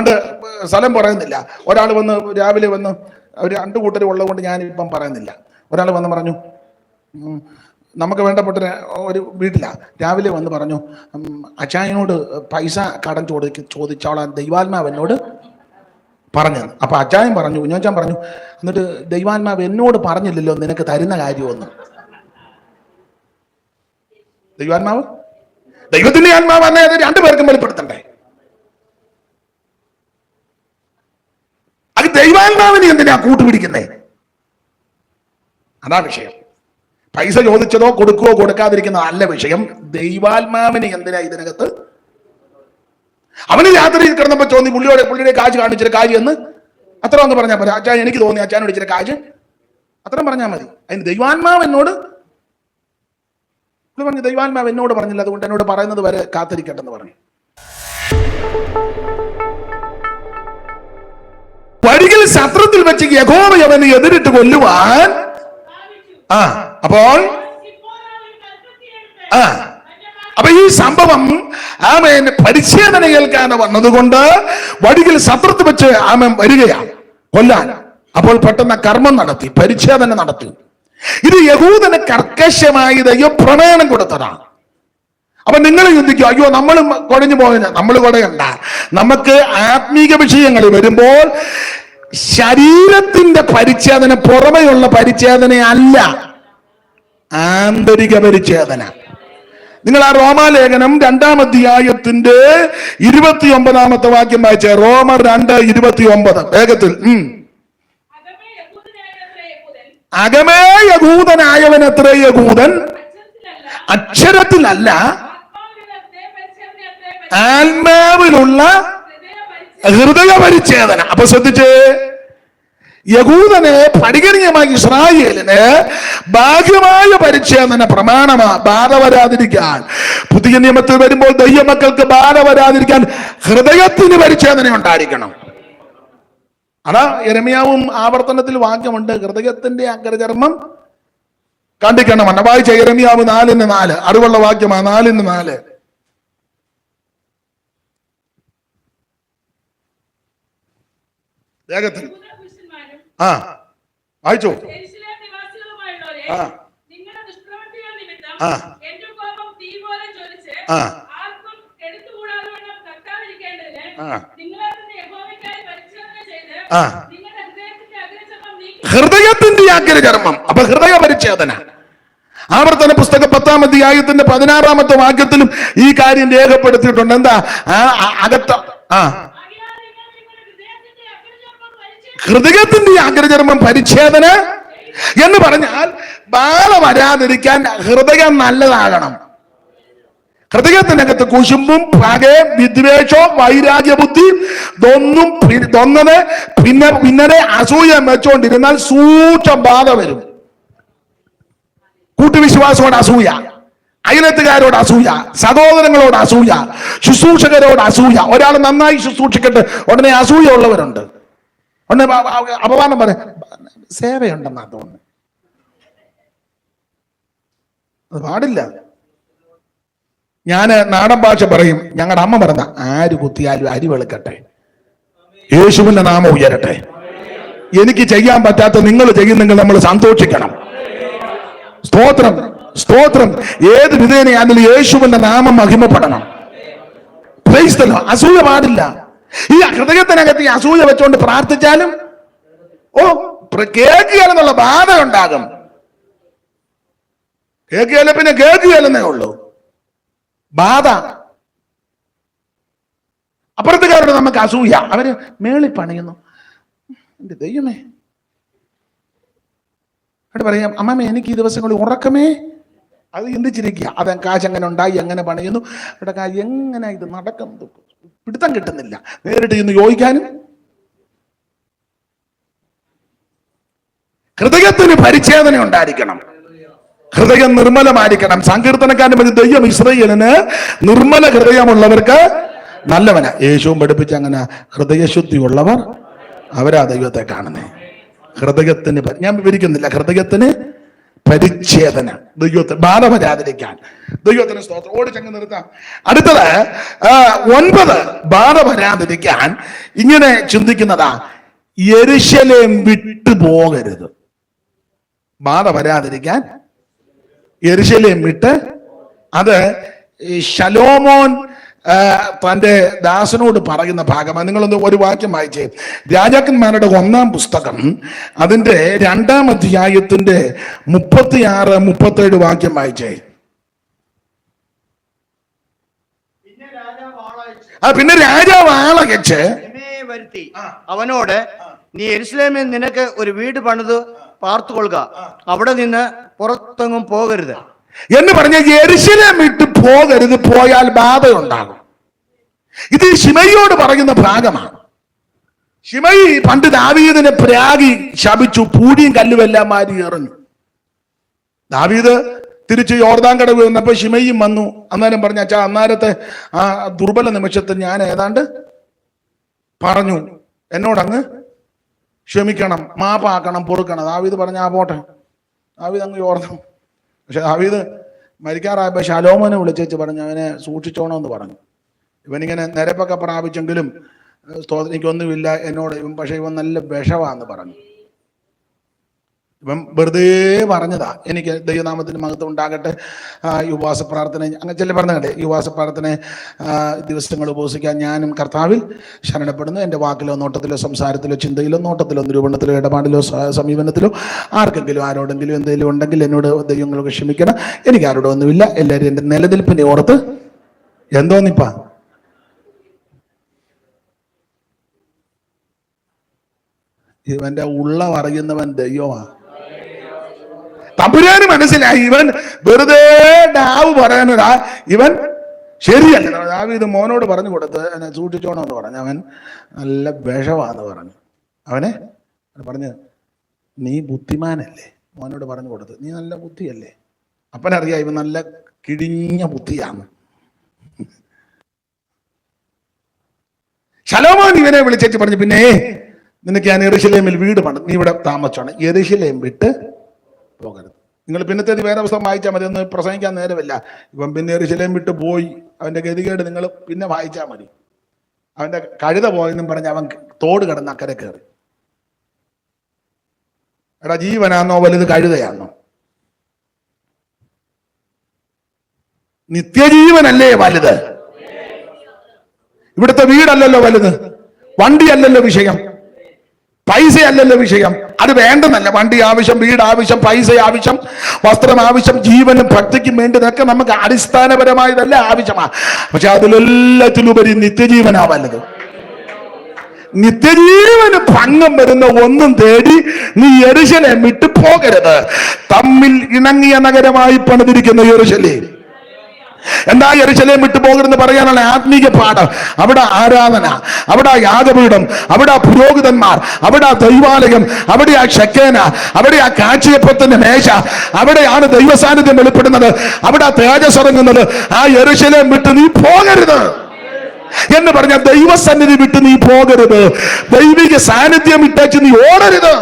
പണ്ട് സ്ഥലം പറയുന്നില്ല. ഒരാൾ വന്ന് രാവിലെ വന്ന് ഒരു രണ്ട് കൂട്ടർ ഉള്ളതുകൊണ്ട് ഞാനിപ്പം പറയുന്നില്ല. ഒരാൾ വന്ന് പറഞ്ഞു നമുക്ക് വേണ്ടപ്പെട്ട ഒരു വീട്ടിലാണ് രാവിലെ വന്ന് പറഞ്ഞു അച്ചായനോട് പൈസ കടം ചോദിക്ക ചോദിച്ചോളാൻ ദൈവാത്മാവ് എന്നോട് പറഞ്ഞത് അപ്പൊ അച്ചായൻ പറഞ്ഞു കുഞ്ഞോച്ചാൻ പറഞ്ഞു എന്നിട്ട് ദൈവാത്മാവ് എന്നോട് പറഞ്ഞില്ലല്ലോ നിനക്ക് തരുന്ന കാര്യമൊന്നും. ദൈവാത്മാവ്? ദൈവത്തിന്റെ ആത്മാവ് അന്നേ അത് രണ്ടുപേർക്കും വെളിപ്പെടുത്തണ്ടേ? അത് ദൈവാത്മാവിനെ എന്തിനാ കൂട്ടുപിടിക്കുന്നേ? അതാ വിഷയം. പൈസ ചോദിച്ചതോ കൊടുക്കുകയോ കൊടുക്കാതിരിക്കുന്നതോ അല്ല വിഷയം. ദൈവാത്മാവിനെ എന്തിനാ ഇതിനകത്ത്? അവന് രാത്രി കിടന്നപ്പോ തോന്നി പുള്ളിയോടെ പുള്ളിയുടെ കാജ് കാണിച്ചിട്ട് കാജ് എന്ന്? അത്ര ഒന്ന് പറഞ്ഞാൽ മതി അച്ഛാ എനിക്ക് തോന്നി അച്ഛനോട് ഇച്ചിരി കാജ് അത്രയും പറഞ്ഞാൽ മതി. അതിന് ദൈവാത്മാവ് എന്നോട് പറഞ്ഞു ദൈവാത്മാവ് എന്നോട് പറഞ്ഞില്ല. അതുകൊണ്ട് എന്നോട് പറയുന്നത് വരെ കാത്തിരിക്കട്ടെന്ന് പറഞ്ഞു. വഴിയിൽ ശത്രുത്തിൽ വെച്ച് യഹോവ അവനെ എതിരിട്ട് കൊല്ലുവാൻ. ആ അപ്പോൾ? ആ. അപ്പൊ ഈ സംഭവം ആമേൻ പരിച്ഛേദന ഏൽക്കാൻ വന്നതുകൊണ്ട് വഴിയിൽ ശത്രുത്ത് വെച്ച് ആമൻ വരികയാണ് കൊല്ലാൻ. അപ്പോൾ പെട്ടെന്ന് കർമ്മം നടത്തി പരിച്ഛേദന നടത്തി. ഇത് യഹൂദന് കർക്കശമായി ദൈവം പ്രമേണം കൊടുത്തതാണ്. അപ്പൊ നിങ്ങൾ ചിന്തിക്കും അയ്യോ നമ്മൾ കുഴഞ്ഞു പോകുന്ന നമ്മൾ കുടയണ്ട നമുക്ക് ആത്മീക വിഷയങ്ങൾ വരുമ്പോൾ ശരീരത്തിന്റെ പരിച്ഛേദന പുറമെയുള്ള പരിച്ഛേദന അല്ല. ആന്തരിക പരിച്ഛേദന. നിങ്ങൾ ആ റോമാലേഖനം രണ്ടാം അധ്യായത്തിന്റെ ഇരുപത്തി ഒമ്പതാമത്തെ വാക്യം വായിച്ച. റോമർ രണ്ട് ഇരുപത്തി ഒമ്പത് വേഗത്തിൽ. അകമേ യഹൂദൻ, യകൂതനായവൻ എത്ര യകൂതൻ അക്ഷരത്തിലല്ല, അക്ഷരത്തിലല്ല ആത്മാവിലത്രേ പരിച്ഛേദനയത്രേ പരിച്ഛേദന. ആത്മാവിലുള്ള. ഹൃദയ പരിച്ഛേദന. അപ്പൊ ശ്രദ്ധിച്ച്. യഹൂദന് പരിഗണനമായി ഇസ്രായേലിന് ബാഹ്യമായ പരിച്ഛേദന പ്രമാണമാ ബാധ വരാതിരിക്കാൻ. പുതിയ നിയമത്തിൽ വരുമ്പോൾ ദൈവമക്കൾക്ക് ബാധ വരാതിരിക്കാൻ ഹൃദയത്തിന് പരിച്ഛേദന ഉണ്ടായിരിക്കണം അതാ എരമിയാവും ആവർത്തനത്തിൽ വാക്യമുണ്ട് ഹൃദയത്തിന്റെ അഗ്രചർമ്മം കണ്ടിക്കണം വായിച്ച എരമിയാവ് നാലിന് നാല് അറിവുള്ള വാക്യമാ നാലിന് നാല്. വേഗത്തിൽ. ആ വായിച്ചോ. ആ. ആ. ആ. ആ. ഹൃദയത്തിന്റെ അഗ്രചർമ്മം അപ്പൊ ഹൃദയ പരിച്ഛേദന. ആവർത്തന പുസ്തക പത്താം അധ്യായത്തിന്റെ പതിനാറാമത്തെ വാക്യത്തിലും ഈ കാര്യം രേഖപ്പെടുത്തിയിട്ടുണ്ട്. എന്താ? ആ- അകത്ത ആ ആകയാൽ നിങ്ങൾ നിങ്ങളുടെ ഹൃദയത്തിന്റെ അഗ്രചർമ്മം പരിച്ഛേദന ഹൃദയത്തിന്റെ അഗ്രചർമ്മം പരിച്ഛേദന എന്ന് പറഞ്ഞാൽ ബാല വരാതിരിക്കാൻ ഹൃദയം നല്ലതാകണം. ഹൃദയത്തിനകത്ത് കുശുമ്പും പകയും വിദ്വേഷവും വൈരാഗ്യബുദ്ധി ഇതൊന്നും പി- ഇതൊന്നത് പിന്നെ പിന്നരെ അസൂയ വെച്ചുകൊണ്ടിരുന്നാൽ സൂക്ഷം ബാധ വരും. കൂട്ടുവിശ്വാസോട് അസൂയ അയലത്തുകാരോട് അസൂയ സഹോദരങ്ങളോട് അസൂയ ശുശ്രൂഷകരോട് അസൂയ. ഒരാൾ നന്നായി ശുശ്രൂഷിക്കട്ടെ ഉടനെ അസൂയ ഉള്ളവരുണ്ട്. അ- അപമാനം പറയാം സേവയുണ്ടെന്നാ തോന്നുന്നു. അത് പാടില്ല. ഞാൻ നാടൻ ഭാഷ പറയും ഞങ്ങളുടെ അമ്മ പറഞ്ഞ ആര് കുത്തിയാലും അരി വെളുക്കട്ടെ. യേശുവിന്റെ നാമം ഉയരട്ടെ. എനിക്ക് ചെയ്യാൻ പറ്റാത്ത നിങ്ങൾ ചെയ്യുന്നെങ്കിൽ നമ്മൾ സന്തോഷിക്കണം. സ്തോത്രം സ്തോത്രം. ഏത് വിധേനയാണെങ്കിലും യേശുവിന്റെ നാമം മഹിമപ്പെടണം. അസൂയ പാടില്ല. ഈ ഹൃദയത്തിനകത്ത് ഈ അസൂയ വെച്ചുകൊണ്ട് പ്രാർത്ഥിച്ചാലും ഓ കേൾക്കുകയെന്നുള്ള ബാധ ഉണ്ടാകും. കേൾക്കുകയല്ല പിന്നെ കേൾക്കുകയല്ലെന്നേ ഉള്ളൂ. ബാധ. അപ്പുറത്തുകാരോട് നമുക്ക് അസൂയ. അവർ മേളി പണിയുന്നു. എന്റെ ദൈവമേ. അവിടെ പറയാം അമ്മമ്മ എനിക്ക് ഈ ദിവസങ്ങളിൽ ഉറക്കമേ. അത് ചിന്തിച്ചിരിക്കുക. അവൻ കാശ് എങ്ങനെ ഉണ്ടായി? എങ്ങനെ പണിയുന്നു? അവിടെ എങ്ങനെ ഇത് നടക്കുന്നത് പിടുത്തം കിട്ടുന്നില്ല. നേരിട്ട് ഇന്ന് യോജിക്കാനും ഹൃദയത്തിന് പരിച്ഛേദന ഉണ്ടായിരിക്കണം. ഹൃദയം നിർമ്മലമായിരിക്കണം. സങ്കീർത്തനക്കാരൻ പറഞ്ഞ ദൈവം ഇസ്രയേലിന് നിർമ്മല ഹൃദയമുള്ളവർക്ക് നല്ലവന. യേശുവും പഠിപ്പിച്ച അങ്ങനെ ഹൃദയശുദ്ധിയുള്ളവർ അവരാ ദൈവത്തെ കാണുന്നേ. ഹൃദയത്തിന് ഞാൻ വിവരിക്കുന്നില്ല. ഹൃദയത്തിന് പരിച്ഛേദന. ദൈവത്തെ ബാധ വരാതിരിക്കാൻ ദൈവത്തിന് സ്തോത്രം. ഓടിച്ചങ്ങ് നിർത്താം. അടുത്തത് ഒൻപത് ബാധ ഇങ്ങനെ ചിന്തിക്കുന്നതാ. എരിശലേം വിട്ടു പോകരുത്. ബാധ വരാതിരിക്കാൻ യെരുശലേം വിട്ട് അത് ശലോമോൻ ആ, തന്റെ ദാസനോട് പറയുന്ന ഭാഗമാണ്. നിങ്ങളൊന്ന് ഒരു വാക്യം വായിച്ചേ. രാജാക്കന്മാരുടെ ഒന്നാം പുസ്തകം അതിന്റെ രണ്ടാം അധ്യായത്തിന്റെ മുപ്പത്തിയാറ് മുപ്പത്തേഴ് വാക്യം വായിച്ചേ. ആ പിന്നെ രാജാവ് ആളയച്ച് സിമയെ വരുത്തി. അവനോട് നീ എരുസലേമിൽ നിനക്ക് ഒരു വീട് പണിത് പാർത്തുകൊള്ളുക. അവിടെ നിന്ന് പുറത്തെങ്ങും പോകരുത്. എന്ന് പറഞ്ഞ യെരുശലേം വിട്ട് പോകരുത് പോയാൽ ബാധയുണ്ടാകും. ഇത് ഷിമയോട് പറയുന്ന ഭാഗമാണ്. ഷിമയി പണ്ട് ദാവീദിനെ പ്രാഗി ശപിച്ചു പൂടിയും കല്ലുമെല്ലാം മാരി എറിഞ്ഞു. ദാവീദ് തിരിച്ച് യോർദാൻ കടവ് വന്നപ്പോൾ ഷിമയും വന്നു. അന്നേരം പറഞ്ഞു അച്ഛാ അന്നേരത്തെ ആ ദുർബല നിമിഷത്തിൽ ഞാൻ ഏതാണ്ട് പറഞ്ഞു എന്നോടങ്ങ് ക്ഷമിക്കണം മാപ്പാക്കണം പൊറുക്കണം. ദാവീദ് പറഞ്ഞ ആ പോട്ടെ. ദാവീദ് അങ്ങ് യോർദാൻ പക്ഷെ ദാവീദ് മരിക്കാറായപ്പോൾ ശലോമോനെ വിളിച്ചേച്ച് പറഞ്ഞു അവനെ സൂക്ഷിച്ചോണമെന്ന് പറഞ്ഞു. ഇവനിങ്ങനെ നിരപ്പൊക്കെ പ്രാപിച്ചെങ്കിലും സ്തോത്രിക്കൊന്നുമില്ല സ്തോത്രം എന്നോട് ഇവൻ പക്ഷെ ഇവൻ നല്ല വിഷവാന്ന് പറഞ്ഞു. ഇവൻ വെറുതെ പറഞ്ഞതാ എനിക്ക് ദൈവനാമത്തിന് മഹത്വം ഉണ്ടാകട്ടെ യുവാസ പ്രാർത്ഥന അങ്ങനെ പറഞ്ഞ കണ്ടേ ഉപവാസ പ്രാർത്ഥന ദിവസങ്ങൾ ഉപസിക്കാൻ ഞാനും കർത്താവിൽ ശരണപ്പെടുന്നു. എന്റെ വാക്കിലോ നോട്ടത്തിലോ സംസാരത്തിലോ ചിന്തയിലോ നോട്ടത്തിലോ നിരൂപണത്തിലോ ഇടപാടിലോ സമീപനത്തിലോ ആർക്കെങ്കിലും ആരോടെങ്കിലും എന്തെങ്കിലും ഉണ്ടെങ്കിൽ എന്നോട് ദൈവങ്ങളൊക്കെ ക്ഷമിക്കണം. എനിക്ക് ആരോടും ഒന്നുമില്ല. എല്ലാവരും എന്റെ നിലനിൽപ്പിനെ ഓർത്ത് എന്തോന്നിപ്പാ ഇവന്റെ ഉള്ള പറയുന്നവൻ ദൈവമാ. തമ്പുരാന് മനസ്സിലായി. ഇവൻ വെറുതെ ഡാവ് പറയാനൊരാ ഇവൻ ശരിയല്ല. ദാവീദ് മോനോട് പറഞ്ഞു കൊടുത്ത് എന്നെ സൂക്ഷിച്ചോണം എന്ന് പറഞ്ഞു. അവൻ നല്ല വിഷമാന്ന് പറഞ്ഞു. അവനെ പറഞ്ഞു നീ ബുദ്ധിമാനല്ലേ? മോനോട് പറഞ്ഞു കൊടുത്ത്. നീ നല്ല ബുദ്ധിയല്ലേ? അപ്പനറിയാം ഇവൻ നല്ല കിഴിഞ്ഞ ബുദ്ധിയാണ്. ശലോമോൻ ഇവനെ വിളിച്ചേച്ച് പറഞ്ഞു പിന്നെ നിനക്ക് ഞാൻ എറിശിലേമിൽ വീട് പണ്ട് നീ ഇവിടെ താമസിച്ചാണ്. എറിശിലേം വിട്ട് പോകരുത്. നിങ്ങൾ പിന്നത്തേത് പുസ്തകം വായിച്ചാൽ മതി ഒന്ന് പ്രസംഗിക്കാൻ നേരമില്ല. ഇപ്പം പിന്നെ എറിശിലേം വിട്ട് പോയി. അവന്റെ ഗതികേട് നിങ്ങൾ പിന്നെ വായിച്ചാൽ മതി. അവന്റെ കഴുത പോയെന്നും പറഞ്ഞ് അവൻ തോട് കിടന്ന് അക്കരെ കയറി എടാ ജീവനാണോ വലുത് കഴുതയാണോ നിത്യജീവനല്ലേ വലുത്? ഇവിടുത്തെ വീടല്ലല്ലോ വലുത്. വണ്ടിയല്ലല്ലോ വിഷയം. പൈസയല്ലല്ലോ വിഷയം. അത് വേണ്ടെന്നല്ല. വണ്ടി ആവശ്യം വീട് ആവശ്യം പൈസ ആവശ്യം വസ്ത്രം ആവശ്യം ജീവനും ഭക്തിക്കും വേണ്ടതൊക്കെ നമുക്ക് അടിസ്ഥാനപരമായതല്ല ആവശ്യമാണ്. പക്ഷെ അതിലെല്ലാത്തിലുപരി നിത്യജീവനാ വലുത് നിത്യജീവന് ഭംഗം വരുന്ന ഒന്നും തേടി നീ എരുശലെ വിട്ടു പോകരുത്. തമ്മിൽ ഇണങ്ങിയ നഗരമായി പണിതിരിക്കുന്ന എരുശലേ. എന്താ എരിശലേം വിട്ടു പോകരുതെന്ന് പറയാനുള്ള ആത്മീക പാഠം? അവിടെ ആരാധന അവിടെ യാഗപീഠം അവിടെ പുരോഹിതന്മാർ അവിടെ ദൈവാലയം അവിടെ ആ ഷക്കേന അവിടെ ആ കാഴ്ചയപ്പത്തിന്റെ മേശ അവിടെയാണ് ദൈവസാന്നിധ്യം വെളിപ്പെടുന്നത്. അവിടെ തേജസ് ഇറങ്ങുന്നത്. ആ എരിശലേം വിട്ട് നീ പോകരുത്. എന്ന് പറഞ്ഞ ദൈവസന്നിധി വിട്ട് നീ പോകരുത്. ദൈവിക സാന്നിധ്യം വിട്ടേച്ച് നീ ഓടരുത്.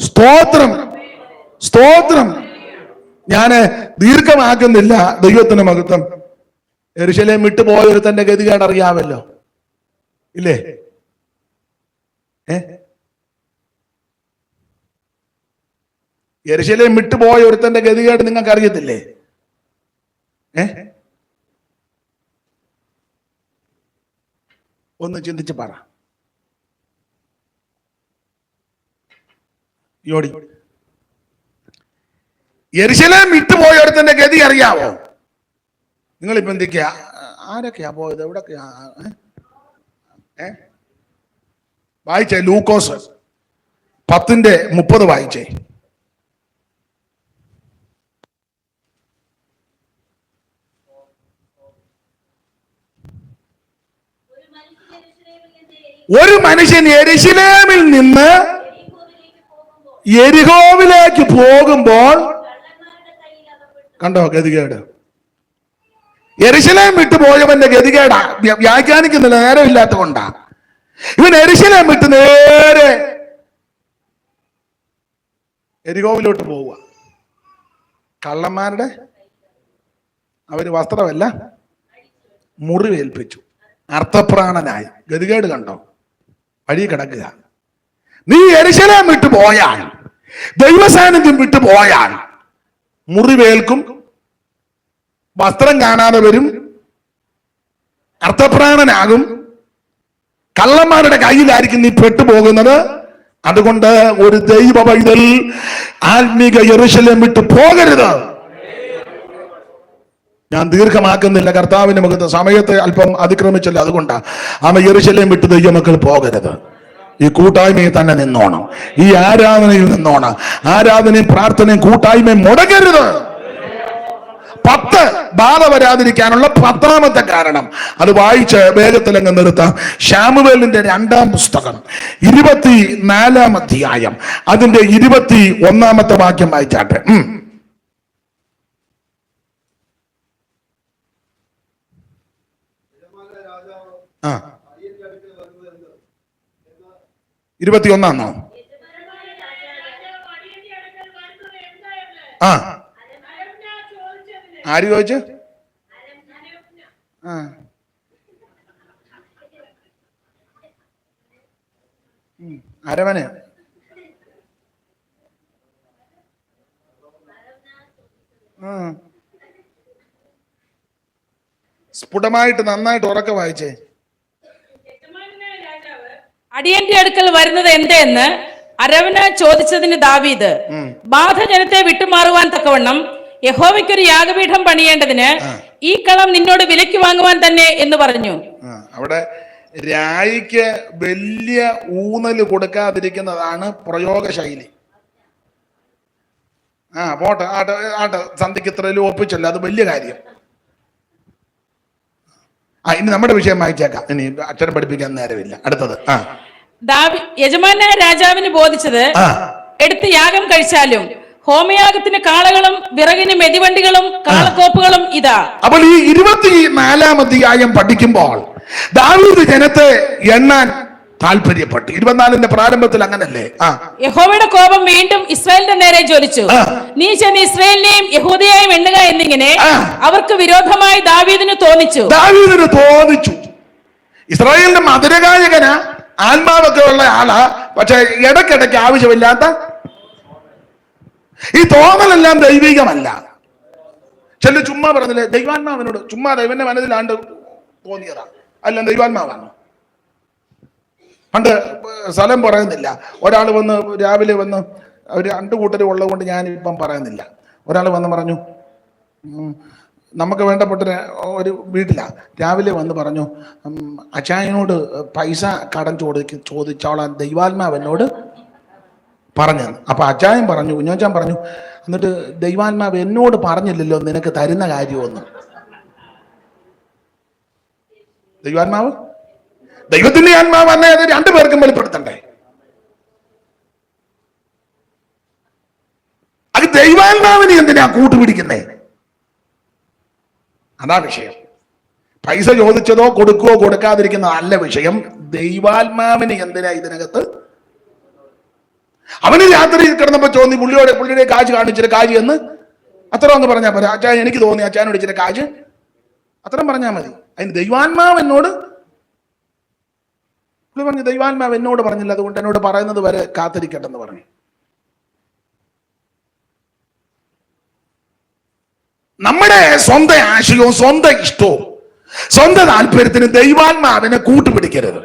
സ്തോത്രം. സ്തോത്രം. ഞാൻ ദീർഘമാക്കുന്നില്ല ദൈവത്തിന്റെ മഹത്വം. എരിശലേം വിട്ടു പോയൊരുത്തന്റെ ഗതികേട് അറിയാമല്ലോ. ഇല്ലേ? ഏ? എരുശലേം വിട്ടുപോയ ഒരുത്തന്റെ ഗതികേട് നിങ്ങൾക്ക് അറിയത്തില്ലേ ഏ? ഒന്ന് ചിന്തിച്ച് പറ. യോടി. യെരുശലേം വിട്ടുപോയ തന്നെ ഗതി അറിയാവോ? നിങ്ങളിപ്പോ എന്തൊക്കെയാ ആരൊക്കെയാ പോയത്? എവിടൊക്കെയാ? വായിച്ചേ ലൂക്കോസ് പത്തിന്റെ മുപ്പത് വായിച്ചേ. ഒരു മനുഷ്യൻ എരിശിലേമിൽ നിന്ന് എരിഹോവിലേക്ക് പോകുമ്പോൾ എരിഹോവിലേക്ക് പോകുമ്പോൾ കള്ളന്മാരുടെ കയ്യിൽ അകപ്പെട്ടു കണ്ടോ ഗതികേട്? എരിശിലേം വിട്ടു പോയവന്റെ ഗതികേടാ. വ്യാഖ്യാനിക്കുന്നില്ല നേരമില്ലാത്ത കൊണ്ടാ. ഇവൻ എരിശിലേം വിട്ട് നേരെ എരികോവിലോട്ട് പോവുക. കള്ളന്മാരുടെ അവർ വസ്ത്രമല്ല മുറിവേൽപ്പിച്ചു അർത്ഥപ്രാണനായി. ഗതികേട് കണ്ടോ? വഴി കിടക്കുക. നീ എരിശലം വിട്ടു പോയാൽ ദൈവസാന്നിധ്യം വിട്ടു പോയാൽ മുറിവേൽക്കും വസ്ത്രം കാണാതെ വരും അർത്ഥപ്രാണനാകും കള്ളന്മാരുടെ കയ്യിലായിരിക്കും നീ പെട്ടുപോകുന്നത്. അതുകൊണ്ട് ഒരു ദൈവ പൈതൽ ആത്മീക യെറുശലേം വിട്ടു പോകരുത്. ഞാൻ ദീർഘമാക്കുന്നില്ല കർത്താവിന്റെ മുഖത്ത് സമയത്തെ അല്പം അതിക്രമിച്ചല്ല. അതുകൊണ്ടാണ് ആമ യെറുശലേം വിട്ട് ദൈവമക്കൾ പോകരുത്. ഈ കൂട്ടായ്മയിൽ തന്നെ നിന്നോണം. ഈ ആരാധനയിൽ നിന്നോണം. ആരാധനയും പ്രാർത്ഥനയും കൂട്ടായ്മയും മുടങ്ങരുത്. പത്ത് ബാധ വരാതിരിക്കാനുള്ള പത്താമത്തെ കാരണം. അത് വായിച്ച് വേഗത്തിൽ അങ്ങ് നിർത്താം. ഷാമുവേലിന്റെ രണ്ടാം പുസ്തകം ഇരുപത്തി നാലാം അധ്യായം. അതിന്റെ ഇരുപത്തി ഒന്നാമത്തെ വാക്യം വായിച്ചാട്ടെ. ആ. ഇരുപത്തി ഒന്നാന്നോ യജമാനനായ രാജാവ് അടിയന്റെ അടുക്കൽ വരുന്നത് എന്തായെന്ന് ആ. ആര് ചോദിച്ചു ആ. അരവന. സ്ഫുടമായിട്ട് നന്നായിട്ട് ഉറക്കെ വായിച്ചേ. അടിയന്റെ അടുക്കൽ വരുന്നത് എന്തെന്ന് അരവന് ചോദിച്ചതിന് ദാവീദ്. ബാധജനത്തെ വിട്ടുമാറുവാൻ തക്കവണ്ണം യഹോവയ്ക്കൊരു യാഗപീഠം പണിയേണ്ടതിന് ഈ കളം നിന്നോട് വിലക്ക് വാങ്ങുവാൻ തന്നെ എന്ന് പറഞ്ഞു. അവിടെ രായിക്ക് വലിയ ഊന്നൽ കൊടുക്കാതിരിക്കുന്നതാണ് പ്രയോഗശൈലി. ആ പോട്ടെ ആട്ടെ ആട്ടെ സന്ധിക്ക് ഇത്രയിലും ഒപ്പിച്ചല്ലോ അത് വലിയ കാര്യം. ആ ഇനി നമ്മുടെ വിഷയം വായിച്ചേക്കാം. ഇനി അക്ഷരം പഠിപ്പിക്കാൻ നേരമില്ല. അടുത്തത്. ആ. യജമാനായ രാജാവിന് ബോധിച്ചത് എടുത്ത് യാഗം കഴിച്ചാലും ഹോമയാഗത്തിന് കാളകളും വിറകിന് മെതിവണ്ടികളും കാളക്കോപ്പുകളും ഇതാ. അപ്പോൾ ഈ ഇരുപത്തി നാലാം അധ്യായം പഠിക്കുമ്പോൾ ദാവീദ് ജനത്തെ എണ്ണാൻ താല്പര്യപ്പെട്ടു. ഇരുപത്തിനാലിന്റെ പ്രാരംഭത്തിൽ അങ്ങനല്ലേ? ആ. യഹോവയുടെ കോപം വീണ്ടും ഇസ്രായേലിന്റെ നേരെ ജ്വലിച്ചു. നീ ചെന്ന് ഇസ്രായേലിനെയും യഹൂദയെയും എണ്ണുക എന്നിങ്ങനെ അവർക്ക് വിരോധമായി ദാവീദിന് തോന്നിച്ചു. ദാവീദിന് തോന്നിച്ചു. ഇസ്രായേലിന്റെ മധുരഗായകന ആത്മാവൊക്കെ ഉള്ള ആളാ. പക്ഷെ ഇടക്കിടയ്ക്ക് ആവശ്യമില്ലാത്ത ഈ തോന്നലെല്ലാം ദൈവികമല്ല. ചെല്ലു ചുമ്മാ പറഞ്ഞില്ലേ ദൈവാത്മാവിനോട് ചുമ്മാ ദൈവന്റെ മനസ്സിലാണ്ട് തോന്നിയതാ. അല്ല ദൈവാത്മാവാണ്. പണ്ട് സ്ഥലം പറയുന്നില്ല. ഒരാൾ വന്ന് രാവിലെ വന്ന് ഒരു രണ്ട് കൂട്ടരും ഉള്ളത് കൊണ്ട് ഞാൻ ഇപ്പം പറയുന്നില്ല. ഒരാൾ വന്ന് പറഞ്ഞു നമുക്ക് വേണ്ടപ്പെട്ട ഒരു- വീട്ടിലാണ് രാവിലെ വന്ന് പറഞ്ഞു അച്ചായനോട് പൈസ കടം ചോദിക്ക് ചോദിച്ചോളാൻ ദൈവാത്മാവ് എന്നോട് പറഞ്ഞു അപ്പം അച്ചായൻ പറഞ്ഞു കുഞ്ഞോച്ചാൻ പറഞ്ഞു എന്നിട്ട് ദൈവാത്മാവ് എന്നോട് പറഞ്ഞില്ലല്ലോ നിനക്ക് തരുന്ന കാര്യമൊന്നും. ദൈവാത്മാവ്? ദൈവത്തിന്റെ ആത്മാവ് തന്നെ അത് രണ്ടുപേർക്കും വെളിപ്പെടുത്തണ്ടേ? അത് ദൈവാത്മാവിനെ എന്തിനാ കൂട്ടുപിടിക്കുന്നേ? അതാ വിഷയം. പൈസ ചോദിച്ചതോ കൊടുക്കുകയോ കൊടുക്കാതിരിക്കുന്ന അല്ല വിഷയം. ദൈവാത്മാവിന് എന്തിനാ ഇതിനകത്ത്? അവന് രാത്രി കിടന്നപ്പോ തോന്നി പുള്ളിയോടെ പുള്ളിയുടെ കാജ് കാണിച്ചിട്ട് കാജ് എന്ന്? അത്ര ഒന്ന് പറഞ്ഞാൽ പോരാ. അച്ചാൻ എനിക്ക് തോന്നി അച്ചാൻ ഇച്ചിരി കാജ് അത്രയും പറഞ്ഞാൽ മതി. അതിന് ദൈവാത്മാവ് എന്നോട് പുള്ളി പറഞ്ഞു ദൈവാത്മാവ് എന്നോട് പറഞ്ഞില്ല അതുകൊണ്ട് എന്നോട് പറയുന്നത് വരെ കാത്തിരിക്കട്ടെ എന്ന് പറഞ്ഞു. നമ്മുടെ സ്വന്തം ആശയവും സ്വന്തം ഇഷ്ടവും സ്വന്തം താല്പര്യത്തിന് ദൈവാത്മാവിനെ കൂട്ടുപിടിക്കരുത്.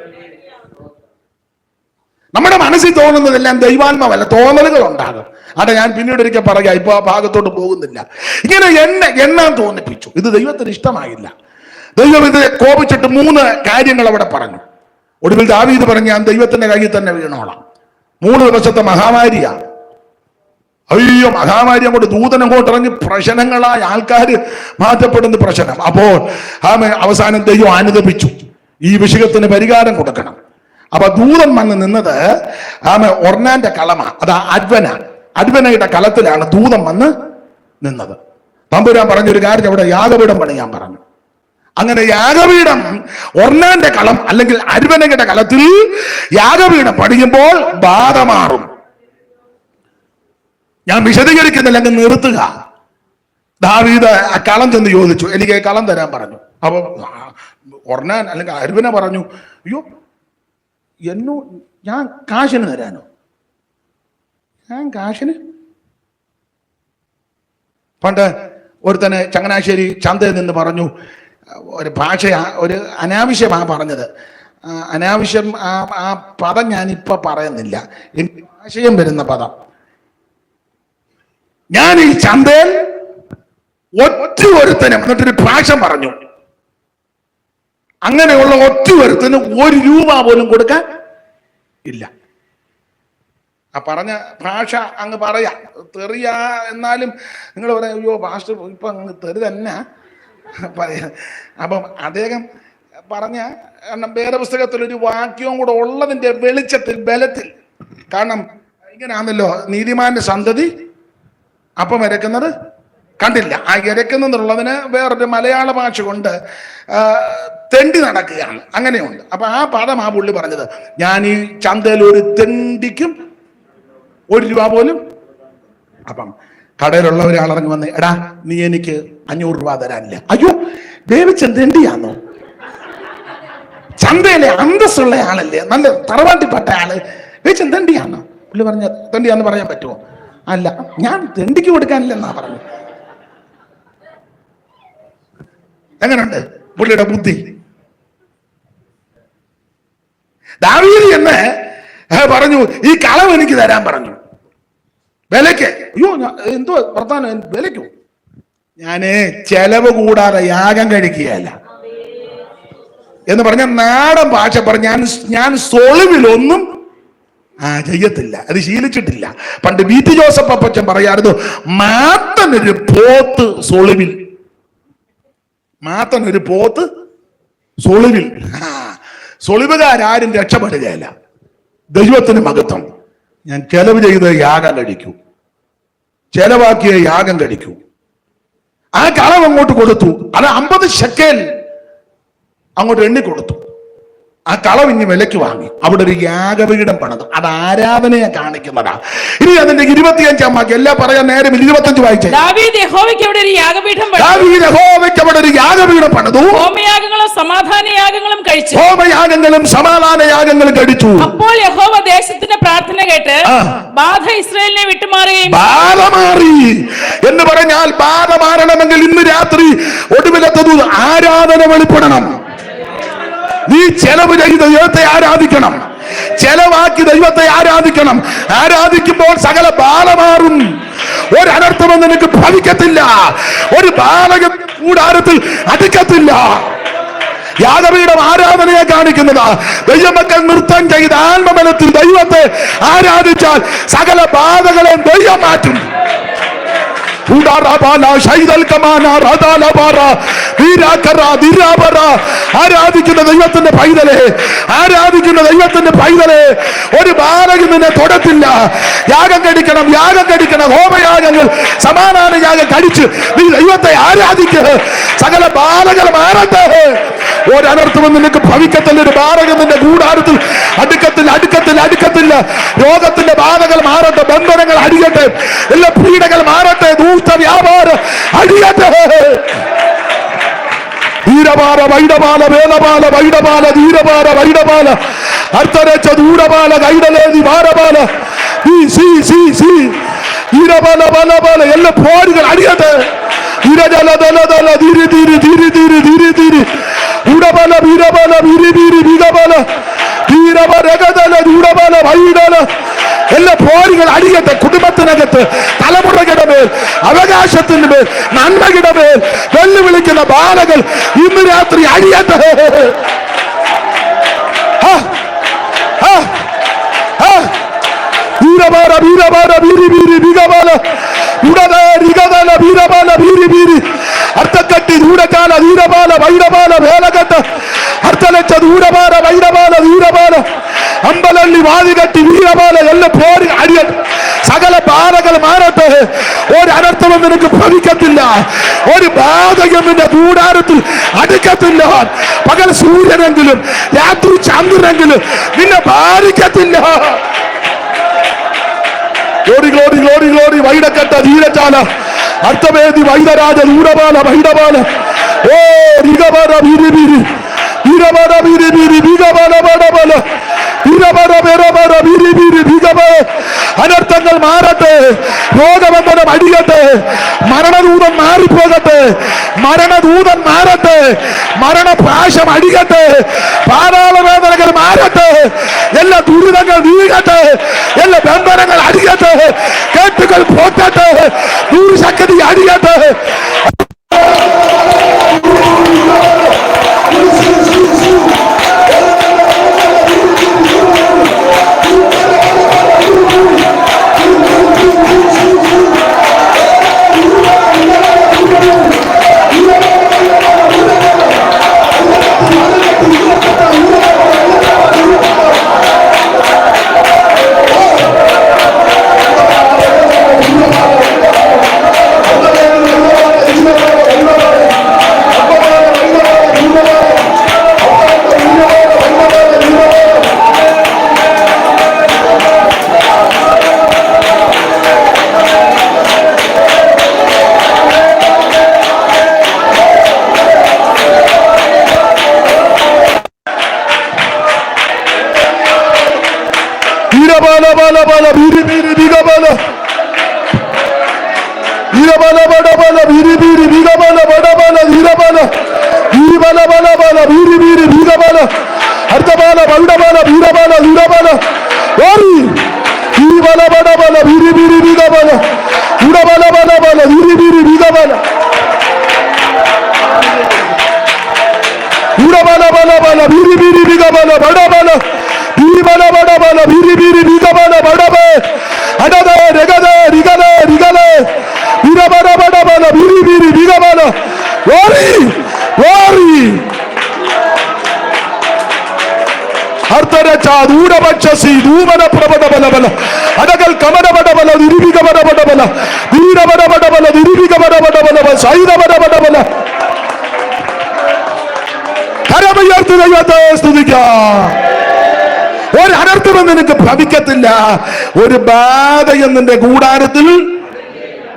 നമ്മുടെ മനസ്സിൽ തോന്നുന്നതെല്ലാം ദൈവാത്മാവല്ല തോന്നലുകൾ ഉണ്ടാകും അതെ ഞാൻ പിന്നീട് ഒരിക്കൽ പറയാം ഇപ്പൊ ആ ഭാഗത്തോട്ട് പോകുന്നില്ല. ഇങ്ങനെ എന്നെ എണ്ണാൻ തോന്നിപ്പിച്ചു. ഇത് ദൈവത്തിന് ഇഷ്ടമായില്ല. ദൈവം ഇത് കോപിച്ചിട്ട് മൂന്ന് കാര്യങ്ങൾ അവിടെ പറഞ്ഞു. ഒടുവിൽ ദാവീദ് പറഞ്ഞു ഞാൻ ദൈവത്തിന്റെ കയ്യിൽ തന്നെ വീണോളാം. മൂന്ന് ദിവസത്തെ മഹാമാരിയാ. അയ്യോ മഹാമാരി അങ്ങോട്ട് ദൂതൻ അങ്ങോട്ട് ഇറങ്ങി പ്രശ്നങ്ങളായ ആൾക്കാർ മാറ്റപ്പെടുന്ന പ്രശ്നം. അപ്പോൾ ആമ അവസാനം ദൈവം അനുദപിച്ചു. ഈ വിഷയത്തിന് പരിഹാരം കൊടുക്കണം. അപ്പൊ ദൂതൻ വന്ന് നിന്നത് ആമ ഒർണാന്റെ കളമാണ് അത് അഡ്വന. അഡ്വനയുടെ കളത്തിലാണ് ദൂതം വന്ന് നിന്നത്. തമ്പുരാൻ പറഞ്ഞൊരു കാര്യം അവിടെ യാഗപീഠം പണിയാൻ പറഞ്ഞു. അങ്ങനെ യാഗപീഠം ഒർണാന്റെ കളം അല്ലെങ്കിൽ അരുവനയുടെ കളത്തിൽ യാഗപീഠം പണിയുമ്പോൾ ബാധ മാറും. ഞാൻ വിശദീകരിക്കുന്നില്ല അങ്ങ് നിർത്തുക. ദാവീദ് ആ കളം ചെന്ന് ചോദിച്ചു എനിക്ക് കളം തരാൻ പറഞ്ഞു. അപ്പൊ ഒർണാൻ അല്ലെങ്കിൽ അരുവനെ പറഞ്ഞു അയ്യോ എന്നോ ഞാൻ കാശിന് തരാനോ? ഞാൻ കാശിന്? പണ്ട് ഒരുത്തനെ ചങ്ങനാശ്ശേരി ചന്തയിൽ നിന്ന് പറഞ്ഞു ഒരു ഭാഷ ഒരു അനാവശ്യമാ പറഞ്ഞത്. അനാവശ്യം ആ ആ പദം ഞാനിപ്പോൾ പറയുന്നില്ല. എനിക്ക് ആശയം വരുന്ന പദം. ഞാൻ ഈ ചന്തയിൽ ഒറ്റ ഒരുത്തനും എന്നിട്ടൊരു ഭാഷ പറഞ്ഞു. അങ്ങനെയുള്ള ഒറ്റ ഒരുത്തന് ഒരു രൂപ പോലും കൊടുക്കാൻ ഇല്ല. ആ പറഞ്ഞ ഭാഷ അങ്ങ് പറയാ. തെറിയാ എന്നാലും നിങ്ങൾ പറയാം അയ്യോ ഭാഷ ഇപ്പൊ അങ്ങ് തെറി തന്നെ. അപ്പം അദ്ദേഹം പറഞ്ഞ കാരണം വേറെ പുസ്തകത്തിൽ ഒരു വാക്യവും കൂടെ ഉള്ളതിന്റെ വെളിച്ചത്തിൽ ബലത്തിൽ. കാരണം ഇങ്ങനെയാണല്ലോ നീതിമാന്റെ സന്തതി അപ്പം ഇരക്കുന്നത് കണ്ടില്ല. ആ ഇരക്കുന്നതിനുള്ളതിന് വേറൊരു മലയാള ഭാഷ കൊണ്ട് തെണ്ടി നടക്കുകയാണ്. അങ്ങനെയുണ്ട്. അപ്പൊ ആ പദം ആ പുള്ളി പറഞ്ഞത്. ഞാൻ ഈ ചന്തയിൽ ഒരു തെണ്ടിക്കും ഒരു രൂപ പോലും അപ്പം കടയിലുള്ള ഒരാൾ ഇറങ്ങി വന്ന് എടാ നീ എനിക്ക് അഞ്ഞൂറ് രൂപ തരാനില്ല. അയ്യോ ദേവിച്ചന്ത് എന്ത് ചെയ്യാന്നോ ചന്തയിലെ അന്തസ്സുള്ള ആളല്ലേ നല്ല തറവാട്ടിപ്പെട്ട ആൾ. ദേവിച്ചൻ തണ്ടിയാന്നോ പുള്ളി പറഞ്ഞ തണ്ടിയാന്ന് പറയാൻ പറ്റുമോ? അല്ല ഞാൻ തെണ്ടിക്ക് കൊടുക്കാനില്ലെന്നാ പറഞ്ഞു എങ്ങനുണ്ട് പുള്ളിയുടെ ബുദ്ധി? ദാവീദ് എന്ന് പറഞ്ഞു ഈ കളവ് എനിക്ക് തരാൻ പറഞ്ഞു. വിലക്ക് അയ്യോ എന്തോ വർത്താനം വിലയ്ക്കോ? ഞാൻ ചെലവ് കൂടാതെ യാഗം കഴിക്കുകയല്ല. എന്ന് പറഞ്ഞ നാടൻ ഭാഷ പറഞ്ഞ ഞാൻ ഞാൻ സൊളിവിലൊന്നും ആ ചെയ്യത്തില്ല. അത് ശീലിച്ചിട്ടില്ല. പണ്ട് വി ടി ജോസഫ് അപ്പച്ചൻ പറയായിരുന്നു മാത്തനൊരു പോത്ത് സൊളിവിൽ. മാത്തനൊരു പോത്ത് സൊളിവിൽ. സൊളിവുകാരും രക്ഷപ്പെടുകയല്ല. ദൈവത്തിന് മഹത്വം ഞാൻ ചെലവ് ചെയ്ത് യാഗം കഴിക്കൂ. ചെലവാക്കിയ യാഗം കഴിക്കൂ. ആ കളവ് അങ്ങോട്ട് കൊടുത്തു. അത് അമ്പത് ശക്കേൽ അങ്ങോട്ട് എണ്ണി കൊടുത്തു. ആ കളം ഇനി വിലക്ക് വാങ്ങി. അവിടെ ഒരു യാഗപീഠം പണിതു. അത് ആരാധനയെ കാണിക്കുന്നതാ. ഇനി അതിന്റെ ഇരുപത്തിയഞ്ചാം വാക്യം. എല്ലാം പറയാൻ നേരം ഇരുപത്തഞ്ച് വായിച്ചു. ദാവീദ് യഹോവയ്ക്ക് അവിടെ ഒരു യാഗപീഠം പണിതു. ഹോമയാഗങ്ങളും സമാധാന യാഗങ്ങളും കഴിച്ചു. ഹോമയാഗങ്ങളും സമാധാന യാഗങ്ങളും കഴിച്ചു. അപ്പോൾ യഹോവ ദേശത്തിന്റെ പ്രാർത്ഥന കേട്ട് ബാധ ഇസ്രായേലിനെ വിട്ടുമാറുകയും ബാധ മാറി. എന്ന് പറഞ്ഞാൽ ബാധ മാറണമെങ്കിൽ ഇന്ന് രാത്രി ഒടുവിലെത്തത് ആരാധന വെളിപ്പെടണം. നീ ചെലവ് രഹിത ദൈവത്തെ ആരാധിക്കണം. ചെലവാക്കി ദൈവത്തെ ആരാധിക്കണം. ആരാധിക്കുമ്പോൾ സകല ബാലമാറും. ഒരു അനർത്ഥം നിനക്ക് ഭവിക്കത്തില്ല. ഒരു ബാലക കൂടാരത്തിൽ അടുക്കത്തില്ല. യാദവീടം ആരാധനയെ കാണിക്കുന്നതാ. ദൈവമക്കൾ നൃത്തം ചെയ്ത് ആത്മബലത്തിൽ ദൈവത്തെ ആരാധിച്ചാൽ സകല ബാധകളെയും ദൈവം മാറ്റും. ആരാധിക്കുന്ന ദൈവത്തിന്റെ പൈതലെ ആരാധിക്കുന്ന ദൈവത്തിന്റെ പൈതലെ ഒരു ബാലകം നിന്നെ തൊടത്തില്ല. യാഗം കഴിക്കണം യാഗം കഴിക്കണം ഹോമയാഗങ്ങൾ സമാധാന യാഗം കഴിച്ച് നീ ദൈവത്തെ ആരാധിക്കുക സകല ബാലകൾ മാറട്ടെ ഒരനർത്ഥവും നിനക്ക് ഭവിക്കത്തില്ല. ഒരു ബാധകം നിന്റെ കൂടാരത്തിൽ അടുക്കത്തിൽ അടുക്കത്തിൽ അടുക്കത്തില്ല. രോഗത്തിന്റെ ബാധകൾ മാറട്ടെ ബന്ധനങ്ങൾ അടിയട്ടെ. എല്ലാ പീഡകൾ മാറട്ടെ. ദൂത്ത വ്യാപാരം അടിയട്ടെ. ധീരപാല വൈഡപാല വേദപാല വൈഡപാല ധീരപാല വൈഡപാല. അർത്ഥരച്ച ദൂരപാല കൈടലേതി വാരപാല ധീരപാല പാല പാല എല്ലാ പോരുകൾ അടിയട്ടെ. ധീരജല ദല ദല ധീരി ധീരി ധീരി ധീരി ധീരി ധീരി. വീരബല വീരി വീരി വീരബല. വീരബലഗതല ദൂരബല വൈഡല. എല്ലാ പോരികൾ അടിയത്തെ കുടുംബത്തിനകത്ത് തലമുറയുടെ മേൽ അവകാശത്തിന്റെ മേൽ നന്മയുടെ മേൽ വെല്ലുവിളിക്കുന്ന ബാലകൾ ഇന്ന് രാത്രി അടിയത്തെ. വീരബാല വീരബാല വീരി വീരി വീരബാല. ഉടത രിഗതല വീരബാല വീരി വീരി ദൂരകാല വീരബാല വൈരബാല വേലകെട്ട് അർത്ഥലച്ച ദൂരപാല വൈരപാല വീരബാല അമ്പലള്ളി വാതികട്ടി വീരപാല എല്ലാം പോരി അടിയട്ടെ സകല ബാധകൾ മാറട്ടെ. ഒരു അനർത്ഥവും നിനക്ക് ഭവിക്കത്തില്ല. ഒരു ബാധകം നിന്റെ കൂടാരത്തിൽ അടുക്കത്തില്ല. പകൽ സൂര്യനെങ്കിലും രാത്രി ചന്ദ്രനെങ്കിലും നിന്നെ ബാധിക്കത്തില്ല. ഗ്ലോറി ഗ്ലോറി ഗ്ലോറി ഗ്ലോറി വൈടക്കട്ട ധീരചാല അർത്ഥവേദി വൈദരാജ ദൂരപാല വൈഡപാല ഓ നിഗമന ബീരി ബീരി വീരബര ബീരി ബീരി നിഗമന ബടബല അനർത്ഥങ്ങൾ മാറട്ടെ. രോഗബന്ധനം അടിയട്ടെ. മാറിപ്പോകട്ടെ മരണദൂതൻ മാറട്ടെ മരണപാശം അടികട്ടെ പാതാള വേദനകൾ മാറട്ടെ എല്ലാ ദുരിതങ്ങൾ നീങ്ങട്ടെ എല്ലാ ബന്ധനങ്ങൾ അടിയട്ടെ കേട്ടുകൾ പോറ്റട്ടെ ദൂരശക്തി അടിയട്ടെ വീരബാല ബാല ബാല വീരി വീരി വീരബാല ബട ബാല വീരബാല ബട ബാല വീരി വീരി വീരബാല ബട ബേ അടദ രഗദ രിഗദ രിഗദ വീരബാല ബട ബാല വീരി വീരി വീരബാല ഓറി ഓറി അർത്ഥരച്ച ദൂരപക്ഷസി ധൂമന പ്രബല ബല ബല അടകൽ കമന ബട ബല നിരുവിക ബട ബട ബല വീരബട ബട ബല നിരുവിക ബട ബട ബല കരമുയർത്തി സ്തുതിക്കാം. നിനക്ക് ഭവിക്കത്തില്ല ഒരു ബാധയും നിന്റെ കൂടാരത്തിൽ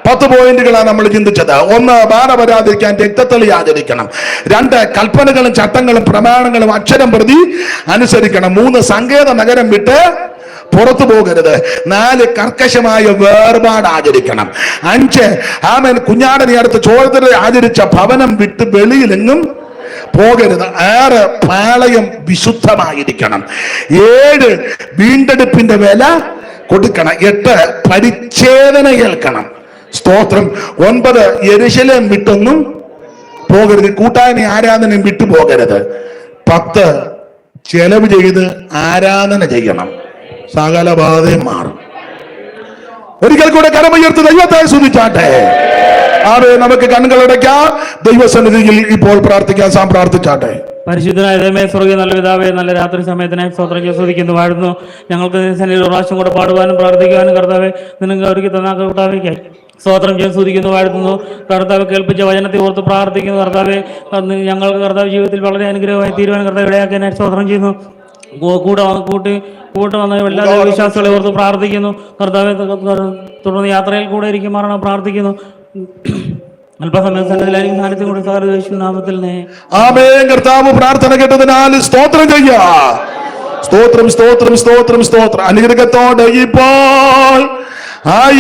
പത്ത് പോയിന്റുകളാണ് നമ്മൾ ചിന്തിച്ചത്. ഒന്ന് ബാധ വരാതിരിക്കാൻ രക്തത്തളി ആചരിക്കണം. രണ്ട് കൽപ്പനകളും ചട്ടങ്ങളും പ്രമാണങ്ങളും അക്ഷരം പ്രതി അനുസരിക്കണം. മൂന്ന് സങ്കേത നഗരം വിട്ട് പുറത്തു പോകരുത്. നാല് കർക്കശമായ വേർപാട് ആചരിക്കണം. അഞ്ച് ആമൻ കുഞ്ഞാടനെ അടുത്ത് ചോദ്യത്തിൽ ആചരിച്ച ഭവനം വിട്ട് വെളിയിലെങ്ങും പോകരുത്. ആറ് പാളയം വിശുദ്ധമായിരിക്കണം. ഏഴ് വീണ്ടെടുപ്പിന്റെ വില കൊടുക്കണം. എട്ട് പരിച്ഛേദന ഏൽക്കണം. സ്തോത്രം. ഒൻപത് എരിശലം വിട്ടൊന്നും പോകരുത്. കൂട്ടായ്മ ആരാധനയും വിട്ടു പോകരുത്. പത്ത് ചെലവ് ചെയ്ത് ആരാധന ചെയ്യണം. സകല ബാധയും മാറും. ഒരിക്കൽ കൂടെ കരമുയർത്ത് ദൈവത്തെ സ്തുതിച്ചാട്ടെ. ആവേ നമുക്ക് കണ്ണുകളടയ്ക്കാം ദൈവസന്നിധിയിൽ ഇപ്പോൾ പ്രാർത്ഥിക്കാൻ സാം പ്രാർത്ഥിച്ചാട്ടെ. പരിശുദ്ധനായ ദൈവമേ സ്വർഗീയ നല്ല പിതാവേ നല്ല രാത്രി സമയത്തിനായി സ്തോത്രം ചോദിക്കുന്നു വാഴുന്നു. ഞങ്ങൾക്ക് സന്നിധിയിൽ ഒരു പ്രാവശ്യം കൂടെ പാടുവാനും പ്രാർത്ഥിക്കുവാനും കർത്താവെ നിനക്ക് അവർക്ക് തന്ന കർത്താവേക്കായി സ്തോത്രം ചെയ്യാൻ സ്തുതിക്കുന്നു വാഴ്ത്തുന്നു കർത്താവ് കേൾപ്പിച്ച വചനത്തെ ഓർത്ത് പ്രാർത്ഥിക്കുന്നു കർത്താവെ. ഞങ്ങൾക്ക് കർത്താവ് ജീവിതത്തിൽ വളരെ അനുഗ്രഹമായി തീരുവാൻ കർത്താവ് ഇടയാക്കാനായി സ്തോത്രം ചെയ്യുന്നു. കൂടെ കൂട്ടി കൂട്ട് വന്ന എല്ലാ വിശ്വാസികളെ ഓർത്ത് പ്രാർത്ഥിക്കുന്നു. കർത്താവെ തുടർന്ന് യാത്രയിൽ കൂടെ ഇരിക്കുമാറാണ് പ്രാർത്ഥിക്കുന്നു. കർത്താവ് പ്രാർത്ഥന സ്തോത്രം സ്തോത്രം സ്തോത്രം സ്തോത്രം സ്തോത്രം. അനുഗ്രഹത്തോടെ ഇപ്പോൾ ആയി